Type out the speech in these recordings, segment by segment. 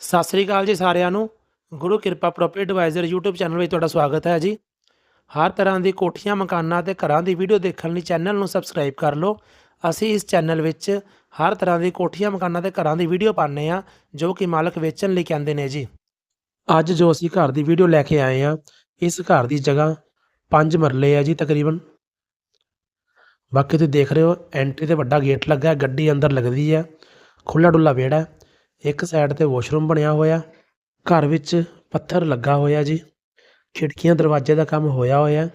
ਸਤਿ ਸ੍ਰੀ ਅਕਾਲ ਜੀ ਸਾਰਿਆਂ ਨੂੰ। ਗੁਰੂ ਕਿਰਪਾ ਪ੍ਰੋਪਰਟੀ ਐਡਵਾਈਜ਼ਰ YouTube ਚੈਨਲ ਵਿੱਚ ਤੁਹਾਡਾ ਸਵਾਗਤ ਹੈ ਜੀ। ਹਰ ਤਰ੍ਹਾਂ ਦੀ ਕੋਠੀਆਂ, ਮਕਾਨਾਂ ਤੇ ਘਰਾਂ ਦੀ ਵੀਡੀਓ ਦੇਖਣ ਲਈ ਚੈਨਲ ਨੂੰ ਸਬਸਕ੍ਰਾਈਬ ਕਰ ਲਓ। ਅਸੀਂ ਇਸ ਚੈਨਲ ਵਿੱਚ ਹਰ ਤਰ੍ਹਾਂ ਦੀ ਕੋਠੀਆਂ, ਮਕਾਨਾਂ ਤੇ ਘਰਾਂ ਦੀ ਵੀਡੀਓ ਪਾਉਂਦੇ ਆ ਜੋ ਕਿ ਮਾਲਕ ਵੇਚਣ ਲਈ ਕਹਿੰਦੇ ਨੇ ਜੀ। ਅੱਜ ਜੋ ਅਸੀਂ ਘਰ ਦੀ ਵੀਡੀਓ ਲੈ ਕੇ ਆਏ ਆ ਇਸ ਘਰ ਦੀ ਜਗ੍ਹਾ 5 ਮਰਲੇ ਆ ਜੀ ਤਕਰੀਬਨ। ਬਾਕੀ ਤੁਸੀਂ ਦੇਖ ਰਹੇ ਹੋ ਐਂਟਰੀ ਤੇ ਵੱਡਾ ਗੇਟ ਲੱਗਾ, ਗੱਡੀ ਅੰਦਰ ਲੱਗਦੀ ਹੈ ਖੁੱਲਾ ਡੁੱਲਾ ਵਿਹੜਾ ਹੈ। ਇੱਕ ਸਾਈਡ ਤੇ ਵਾਸ਼ਰੂਮ ਬਣਿਆ ਹੋਇਆ, ਘਰ ਵਿੱਚ ਪੱਥਰ ਲੱਗਾ ਹੋਇਆ ਜੀ, ਖਿੜਕੀਆਂ ਦਰਵਾਜ਼ੇ ਦਾ ਕੰਮ ਹੋਇਆ ਹੋਇਆ,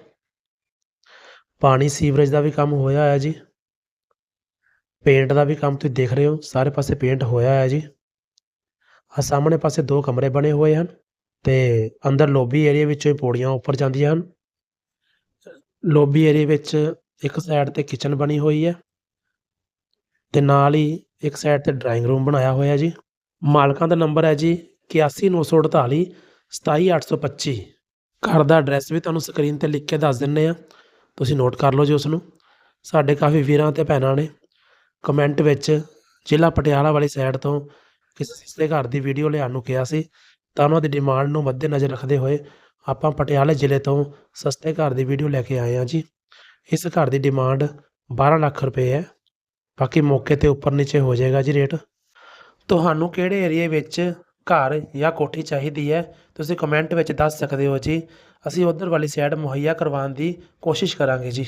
ਪਾਣੀ ਸੀਵਰੇਜ ਦਾ ਵੀ ਕੰਮ ਹੋਇਆ ਹੋਇਆ ਜੀ ਪੇਂਟ ਦਾ ਵੀ ਕੰਮ ਤੁਸੀਂ ਦੇਖ ਰਹੇ ਹੋ, ਸਾਰੇ ਪਾਸੇ ਪੇਂਟ ਹੋਇਆ ਹੋਇਆ ਜੀ ਆ ਸਾਹਮਣੇ ਪਾਸੇ ਦੋ ਕਮਰੇ ਬਣੇ ਹੋਏ ਹਨ ਤੇ ਅੰਦਰ ਲੋਬੀ ਏਰੀਆ ਵਿੱਚੋਂ ਪੌੜੀਆਂ ਉੱਪਰ ਜਾਂਦੀਆਂ ਹਨ ਲੋਬੀ ਏਰੀਆ ਵਿੱਚ ਇੱਕ ਸਾਈਡ ਤੇ ਕਿਚਨ ਬਣੀ ਹੋਈ ਹੈ, ਤੇ ਨਾਲ ਹੀ ਇੱਕ ਸਾਈਡ ਤੇ ਡਰਾਇੰਗ ਰੂਮ ਬਣਾਇਆ ਹੋਇਆ ਜੀ ਮਾਲਕਾਂ ਦਾ ਨੰਬਰ ਹੈ ਜੀ 81948 27825 ਘਰ ਦਾ ਐਡਰੈਸ ਵੀ ਤੁਹਾਨੂੰ ਸਕਰੀਨ ਤੇ ਲਿਖ ਕੇ ਦੱਸ ਦਿੰਨੇ ਆ ਤੁਸੀਂ ਨੋਟ ਕਰ ਲਓ ਜੀ ਉਸ ਨੂੰ ਸਾਡੇ ਕਾਫੀ ਵੀਰਾਂ ਤੇ ਭੈਣਾਂ ਨੇ। ਕਮੈਂਟ ਵਿੱਚ ਜ਼ਿਲ੍ਹਾ ਪਟਿਆਲਾ ਵਾਲੀ ਸਾਈਡ ਤੋਂ ਕਿਸੇ ਸਸਤੇ ਘਰ ਦੀ ਵੀਡੀਓ ਲਿਆਉਣ ਨੂੰ ਕਿਹਾ ਸੀ, ਤਾਂ ਉਹਨਾਂ ਦੀ ਡਿਮਾਂਡ ਨੂੰ ਮੱਦੇ ਨਜ਼ਰ ਰੱਖਦੇ ਹੋਏ ਆਪਾਂ ਪਟਿਆਲੇ ਜ਼ਿਲ੍ਹੇ ਤੋਂ ਸਸਤੇ ਘਰ ਦੀ ਵੀਡੀਓ ਲੈ ਕੇ ਆਏ ਹਾਂ ਜੀ। ਇਸ ਘਰ ਦੀ ਡਿਮਾਂਡ 12 ਲੱਖ ਰੁਪਏ ਹੈ। ਬਾਕੀ ਮੌਕੇ ਤੇ ਉੱਪਰ ਨੀਚੇ ਹੋ ਜਾਏਗਾ ਜੀ ਰੇਟ ਤੁਹਾਨੂੰ ਕਿਹੜੇ ਏਰੀਏ ਵਿੱਚ ਘਰ ਜਾਂ ਕੋਠੀ ਚਾਹੀਦੀ ਹੈ? ਤੁਸੀਂ ਕਮੈਂਟ ਵਿੱਚ ਦੱਸ ਸਕਦੇ ਹੋ ਜੀ। ਅਸੀਂ ਉਧਰ ਵਾਲੀ ਸਾਈਡ ਮੁਹੱਈਆ ਕਰਵਾਉਣ ਦੀ ਕੋਸ਼ਿਸ਼ ਕਰਾਂਗੇ ਜੀ।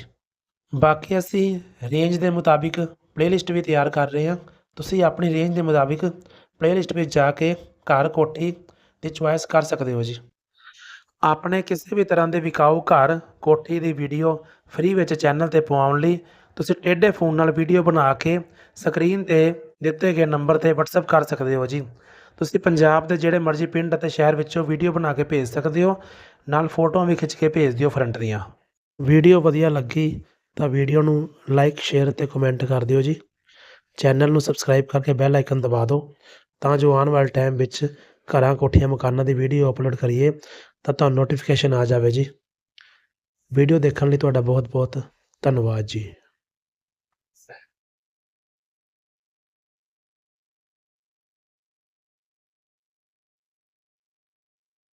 ਬਾਕੀ ਅਸੀਂ ਰੇਂਜ ਦੇ ਮੁਤਾਬਿਕ ਪਲੇਲਿਸਟ ਵੀ ਤਿਆਰ ਕਰ ਰਹੇ ਹਾਂ। ਤੁਸੀਂ ਆਪਣੀ ਰੇਂਜ ਦੇ ਮੁਤਾਬਿਕ ਪਲੇਲਿਸਟ ਵਿੱਚ ਜਾ ਕੇ ਘਰ ਕੋਠੀ ਦੀ ਚੁਆਇਸ ਕਰ ਸਕਦੇ ਹੋ ਜੀ। ਆਪਣੇ ਕਿਸੇ ਵੀ ਤਰ੍ਹਾਂ ਦੇ ਵਿਕਾਊ ਘਰ ਕੋਠੀ ਦੀ ਵੀਡੀਓ ਫ੍ਰੀ ਵਿੱਚ ਚੈਨਲ ਤੇ ਪਵਾਉਣ ਲਈ ਤੁਸੀਂ ਟੇਢੇ ਫੋਨ ਨਾਲ ਵੀਡੀਓ ਬਣਾ ਕੇ ਸਕਰੀਨ ਤੇ ਦਿੱਤੇ ਗਏ ਨੰਬਰ ਤੇ WhatsApp ਕਰ ਸਕਦੇ ਹੋ ਜੀ। ਤੁਸੀਂ ਪੰਜਾਬ ਦੇ ਜਿਹੜੇ ਮਰਜ਼ੀ ਪਿੰਡ ਅਤੇ ਸ਼ਹਿਰ ਵਿੱਚੋਂ ਵੀਡੀਓ ਬਣਾ ਕੇ ਭੇਜ ਸਕਦੇ ਹੋ। ਨਾਲ ਫੋਟੋਆਂ ਵੀ ਖਿੱਚ ਕੇ ਭੇਜ ਦਿਓ ਫਰੰਟ ਦੀਆਂ। ਵੀਡੀਓ ਵਧੀਆ ਲੱਗੀ ਤਾਂ ਵੀਡੀਓ ਨੂੰ ਲਾਈਕ ਸ਼ੇਅਰ ਤੇ ਕਮੈਂਟ ਕਰ ਦਿਓ ਜੀ। ਚੈਨਲ ਨੂੰ ਸਬਸਕ੍ਰਾਈਬ ਕਰਕੇ ਬੈਲ ਆਈਕਨ ਦਬਾ ਦਿਓ ਤਾਂ ਜੋ ਆਉਣ ਵਾਲੇ ਟਾਈਮ ਵਿੱਚ ਘਰਾਂ, ਕੋਠੀਆਂ, ਮਕਾਨਾਂ ਦੀ ਵੀਡੀਓ ਅਪਲੋਡ ਕਰੀਏ ਤਾਂ ਤੁਹਾਨੂੰ ਨੋਟੀਫਿਕੇਸ਼ਨ ਆ ਜਾਵੇ ਜੀ। ਵੀਡੀਓ ਦੇਖਣ ਲਈ ਤੁਹਾਡਾ ਬਹੁਤ ਬਹੁਤ ਧੰਨਵਾਦ ਜੀ।